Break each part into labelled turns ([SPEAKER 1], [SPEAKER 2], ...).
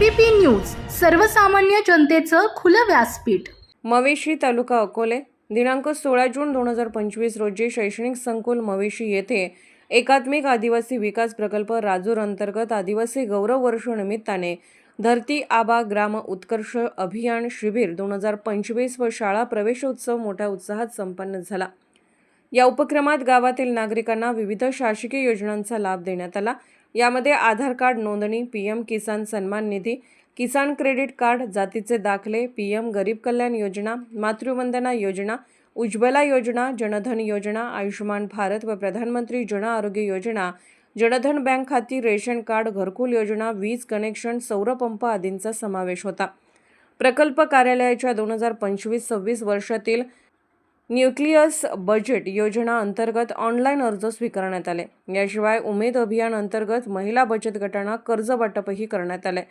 [SPEAKER 1] ABP news सर्वसामान्य जनतेचं खुलं व्यासपीठ.
[SPEAKER 2] मवेशी तालुका अकोले दिनांक सोळा जून दोन हजार पंचवीस रोजी शैक्षणिक संकुल मवेशी येथे एकात्मिक आदिवासी विकास प्रकल्प राजूर अंतर्गत आदिवासी गौरव वर्ष निमित्ताने धरती आबा ग्राम उत्कर्ष अभियान शिबिर दोन हजार पंचवीस व शाळा प्रवेशोत्सव मोठ्या उत्साहात संपन्न झाला. या उपक्रमात गावातील नागरिकांना विविध शासकीय योजनांचा लाभ देण्यात आला. यामध्ये आधार कार्ड नोंदणी पी एम किसान सन्मान निधी किसान क्रेडिट कार्ड जातीचे दाखले पी एम गरीब कल्याण योजना मातृवंदना योजना उज्ज्वला योजना जनधन योजना आयुष्यमान भारत व प्रधानमंत्री जन आरोग्य योजना जनधन बँक खाती रेशन कार्ड घरकुल योजना वीज कनेक्शन सौरपंप आदींचा समावेश होता. प्रकल्प कार्यालयाच्या दोन हजार पंचवीस सव्वीस वर्षातील न्यूक्लियस बजेट योजना अंतर्गत ऑनलाईन अर्ज स्वीकारण्यात आले. याशिवाय उमेद अभियान अंतर्गत महिला बचत गटांना कर्ज वाटपही करण्यात आले.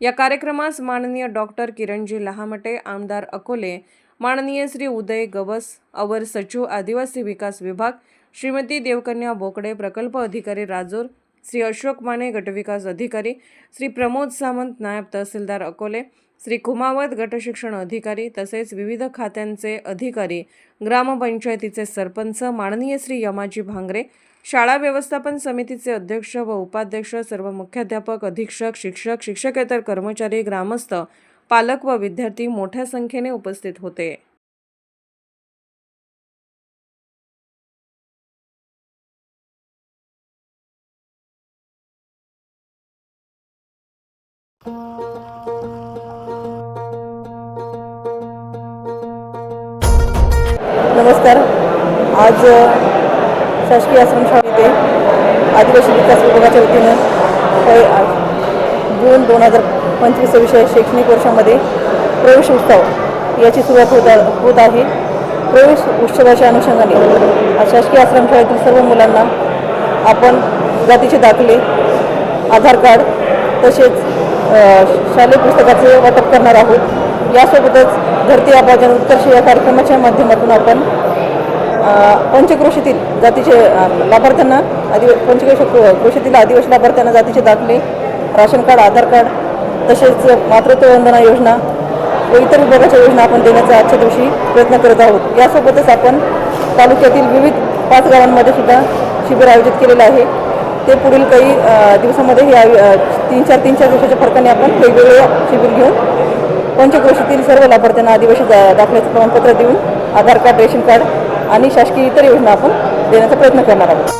[SPEAKER 2] या कार्यक्रमास माननीय डॉक्टर किरणजी लहामटे आमदार अकोले माननीय श्री उदय गवस अवर सचिव आदिवासी विकास विभाग श्रीमती देवकन्या बोकडे प्रकल्प अधिकारी राजूर श्री अशोक माने गटविकास अधिकारी श्री प्रमोद सामंत नायब तहसीलदार अकोले श्री कुमावत गटशिक्षण अधिकारी तसेच विविध खात्यांचे अधिकारी ग्रामपंचायतीचे सरपंच माननीय श्री यमाजी भांगरे शाळा व्यवस्थापन समितीचे अध्यक्ष व उपाध्यक्ष सर्व मुख्याध्यापक अधीक्षक शिक्षक शिक्षकेतर कर्मचारी ग्रामस्थ पालक व विद्यार्थी मोठ्या संख्येने उपस्थित होते.
[SPEAKER 3] नमस्कार. आज शासकीय आश्रमशाळा येथे आदिवासी विकास विभागाच्या वतीनं जून दोन हजार पंचवीस विषय शैक्षणिक वर्षामध्ये प्रवेश उत्सव याची सुरुवात होत होत आहे. प्रवेश उत्सवाच्या अनुषंगाने शासकीय आश्रमशाळेतील सर्व मुलांना आपण जातीचे दाखले आधार कार्ड तसेच शालेय पुस्तकाचे वाटप करणार आहोत. यासोबतच धरती आबाजन उत्कर्ष या कार्यक्रमाच्या माध्यमातून आपण पंचक्रोशीतील जातीचे लाभार्थ्यांना आदिवा पंचक्रोश क्रोशीतील आदिवासी लाभार्थ्यांना जातीचे दाखले राशन कार्ड आधार कार्ड तसेच मातृत्व वंदना योजना व इतर विभागाच्या योजना आपण देण्याचा आजच्या दिवशी प्रयत्न करत आहोत. यासोबतच आपण तालुक्यातील विविध पाच गावांमध्ये सुद्धा शिबिर आयोजित केलेलं आहे. ते पुढील काही दिवसामध्ये हे आयु- तीन चार तीन चार दिवसाच्या फरकाने आपण वेगवेगळे शिबिर घेऊन पंचक्रोशीतील सर्व लाभार्थ्यांना आदिवासी दाखल्याचं प्रमाणपत्र देऊन आधार कार्ड रेशन कार्ड आणि शासकीय इतर योजना आपण देण्याचा प्रयत्न करणार आहोत.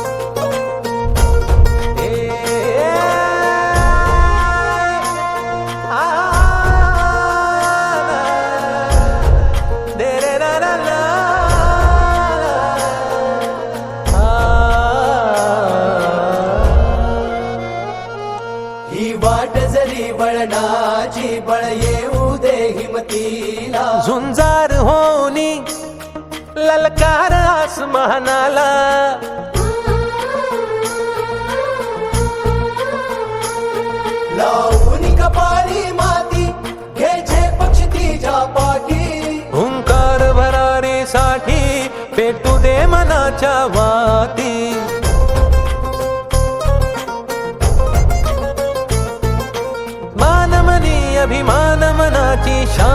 [SPEAKER 4] ही वाट जरी वळणाची बळ येऊ दे हिमतीला.
[SPEAKER 5] झुंजार होनी ललकार आसमानाला.
[SPEAKER 4] लावून कपाळी माती घे पक्षी तिच्या पाठी.
[SPEAKER 5] हुंकार भरारीसाठी पेटू दे मनाच्या वाती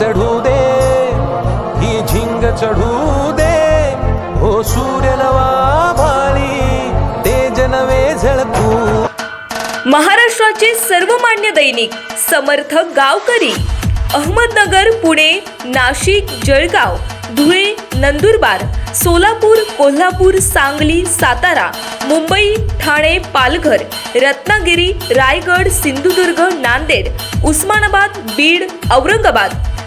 [SPEAKER 5] चढू दे ही झिंग चढू दे. हो सूर्य नवा भाळी तेज नवे झळकू.
[SPEAKER 6] महाराष्ट्राचे सर्वमान्य दैनिक समर्थ गावकरी अहमदनगर पुणे नाशिक जळगाव धुळे नंदुरबार सोलापूर कोल्हापूर सांगली सातारा मुंबई ठाणे पालघर रत्नागिरी रायगड सिंधुदुर्ग नांदेड उस्मानाबाद बीड औरंगाबाद